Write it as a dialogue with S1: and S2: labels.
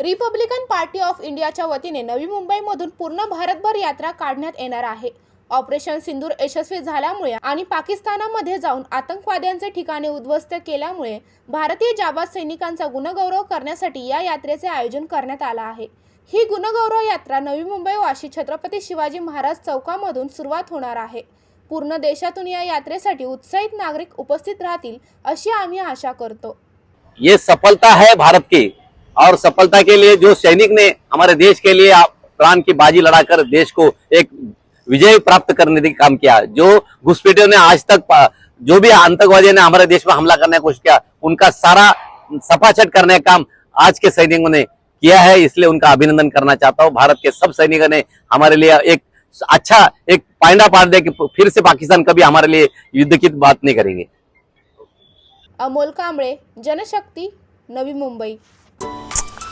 S1: Republican party of इंडियाच्या वतीने नवी मुंबईमधून पूर्ण भारतभर यात्रा काढण्यात येणार आहे. ऑपरेशन सिंदूर यशस्वी झाल्यामुळे आणि पाकिस्तानामध्ये जाऊन आतंकवाद्यांचे ठिकाणे उद्ध्वस्त केल्यामुळे भारतीय जाबाज सैनिकांचा गुणगौरव करण्यासाठी या यात्रेचे आयोजन करण्यात आलं आहे. ही गुणगौरव यात्रा नवी मुंबई वाशी छत्रपती शिवाजी महाराज चौकामधून सुरुवात होणार आहे. पूर्ण देशातून या यात्रेसाठी उत्साहित नागरिक उपस्थित राहतील अशी आम्ही आशा करतो.
S2: ये सफलता है भारत की। और सफलता के लिए, जो सैनिक ने हमारे देश के लिए प्राण की बाजी लड़ाकर देश को एक विजय प्राप्त करने का काम किया, जो घुसपैठियों ने आज तक जो भी आतंकवादियों ने हमारे देश में हमला करने की कोशिश किया, उनका सारा सफाचट करने का काम आज के सैनिकों ने किया है, इसलिए उनका अभिनंदन करना चाहता हूँ। भारत के सब सैनिकों ने हमारे लिए एक अच्छा एक पाइंडा पाड़ दिया कि फिर से पाकिस्तान कभी हमारे लिए युद्ध की बात नहीं करेंगे।
S1: अमोल कांबळे, जनशक्ती, नवी मुंबई।